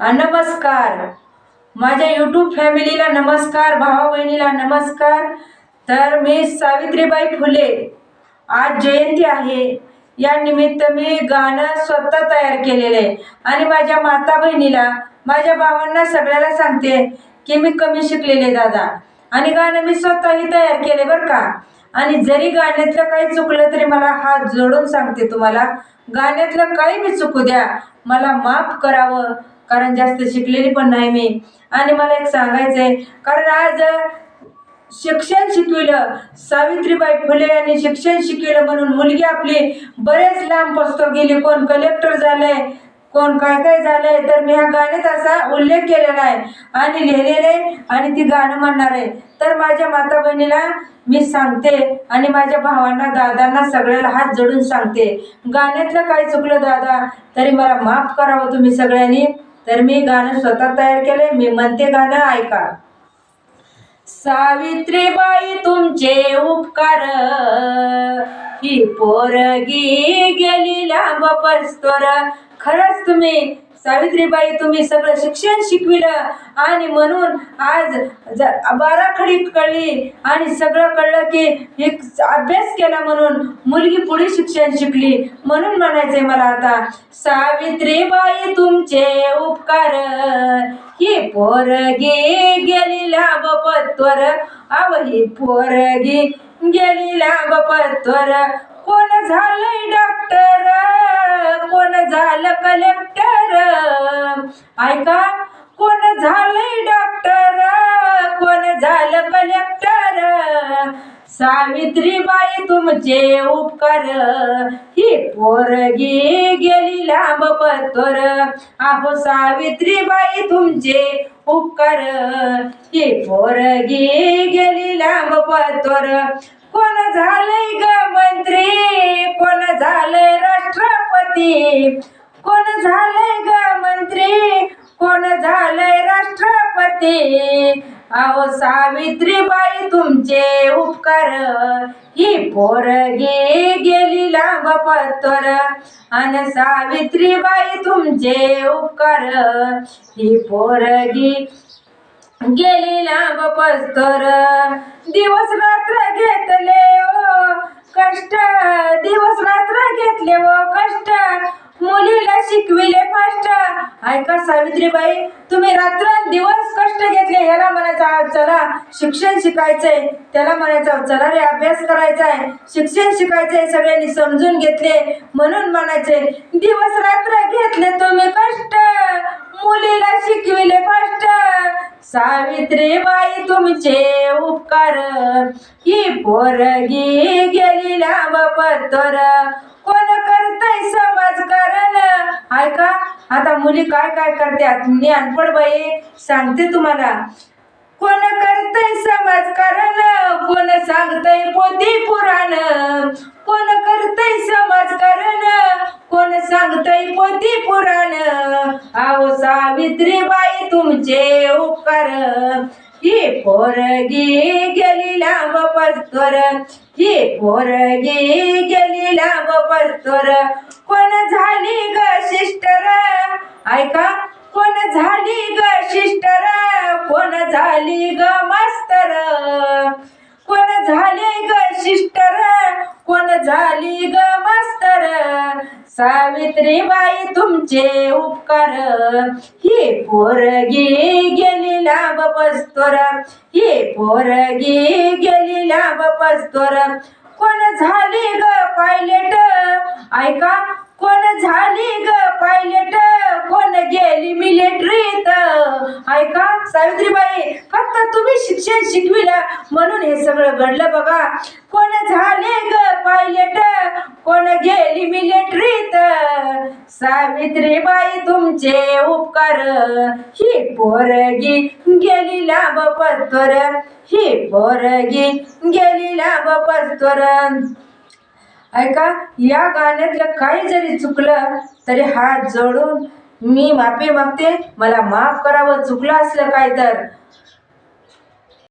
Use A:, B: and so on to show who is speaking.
A: नमस्कार. माझ्या यूट्यूब फॅमिलीला नमस्कार भावा बहिणीला नमस्कार. तर मी सावित्रीबाई फुले. आज जयंती आहे. या निमित्त मी गाणं स्वतः तयार केलेलं आहे. आणि माझ्या माता बहिणीला माझ्या भावांना सगळ्याला सांगते की मी कमी शिकलेले दादा. आणि गाणं मी स्वतःही तयार केले बरं का. आणि जरी गाण्यातलं काही चुकलं तरी मला हात जोडून सांगते तुम्हाला गाण्यातलं काही मी चुकू द्या. मला माफ करावं. कारण जास्त शिकलेली पण नाही मी. आणि मला एक सांगायचं आहे कारण आज शिक्षण शिकविलं सावित्रीबाई फुले यांनी शिक्षण शिकविलं म्हणून मुलगी आपली बरेच लांब पस्तो गेली. कोण कलेक्टर झालंय कोण काय काय झालंय तर मी ह्या गाण्यात असा उल्लेख केलेला आहे. आणि लिहिलेलं आहे आणि ती गाणं म्हणणार आहे. तर माझ्या माता बहिणीला मी सांगते आणि माझ्या भावांना दादांना सगळ्याला हात जोडून सांगते. गाण्यातलं काय चुकलं दादा? तरी मला माफ करावं तुम्ही सगळ्यांनी. तर मी गाणं स्वतः तयार केलंय. मी म्हणते गाणं ऐका. सावित्रीबाई तुमचे उपकार. ही पोरगी गेली लांब पस्तोर. खरंच तुम्ही सावित्रीबाई तुम्ही सगळं शिक्षण शिकविलं आणि म्हणून आज ज बाराखडी कळली आणि सगळं कळलं की एक अभ्यास केला म्हणून मुलगी पुढे शिक्षण शिकली. म्हणून म्हणायचंय मला आता सावित्रीबाई तुमचे उपकार. ही पोरगी गेली लाभ पत्वर अव ही पोरगी गेली लाभ पत्वर कोण झालंय डॉक्टर कोण झालं कलेक्टर ऐका कोण झालंय डॉक्टर कोण झालं कलेक्टर सावित्रीबाई तुमचे उपकार. ही पोरगी गेली लांब पत्तर आहो सावित्रीबाई तुमचे उपकार. ही पोरगी गेली लांब पत्तर कोण झालंय ग? झाले झालंय राष्ट्रपती? कोण झालंय ग मंत्री? कोण झालंय राष्ट्रपती? अहो सावित्रीबाई तुमचे उपकार. ही पोरगी गेली लांब पत्तर अन सावित्रीबाई तुमचे उपकार. ही पोरगी गेली लांब पस्तर दिवस रात्र घेतले ओ कष्ट दिवस रात्र घेतले व कष्ट. मुलीला शिकविले फास्ट. ऐका सावित्रीबाई तुम्ही रात्र दिवस कष्ट घेतले ह्याला म्हणायचं चला शिक्षण शिकायचंय. त्याला म्हणायचं चला रे अभ्यास करायचा आहे शिक्षण शिकायचंय सगळ्यांनी समजून घेतले. म्हणून म्हणायचे दिवस रात्र घेतले तुम्ही कष्ट. मुलीला शिकविले सावित्रीबाई तुमचे उपकार. ही पोरगी गेली लांब पत्तर कोण करतय समाजकारण ऐका आता मुली काय काय करतात मी अनपड बाई सांगते तुम्हाला. कोण करतय समाजकारण कोण सांगतय पोती पुराण? कोण करतय समाजकारण कोण सांगतय पोती पुराण आहो सावित्रीबाई तुमचे उपकार. ही पोरगी गेली लांब पस्तोर ही पोरगी गेली लांब पस्तोर कोण झाली ग शिष्टर ऐका कोण झाली ग शिष्टर कोण झाली ग मास्तर? कोण झाले ग शिष्टर कोण झाली ग मास्तर? सावित्रीबाई तुमचे उपकार. ही पोरगी गेली लाभ पस्तोर. ही पोरगी गेली लाभ पस्तोर. कोण झाली ग पायलट ऐका कोण झाली ग पायलट कोण गेली मिलिटरीत ऐका सावित्रीबाई फक्त तुम्ही शिक्षण शिकविलं. म्हणून हे सगळं घडलं बघा. कोण झाले ग पायलट कोण गेली मिलिटरीत सावित्रीबाई तुमचे उपकार. ही पोरगी गेली लाभ पत्तर ही पोरगी गेली लाभ पत्तर ऐका या गाण्यातलं काही जरी चुकलं तरी हात जोडून मी माफी मागते. मला माफ करावं चुकलं असलं काय तर.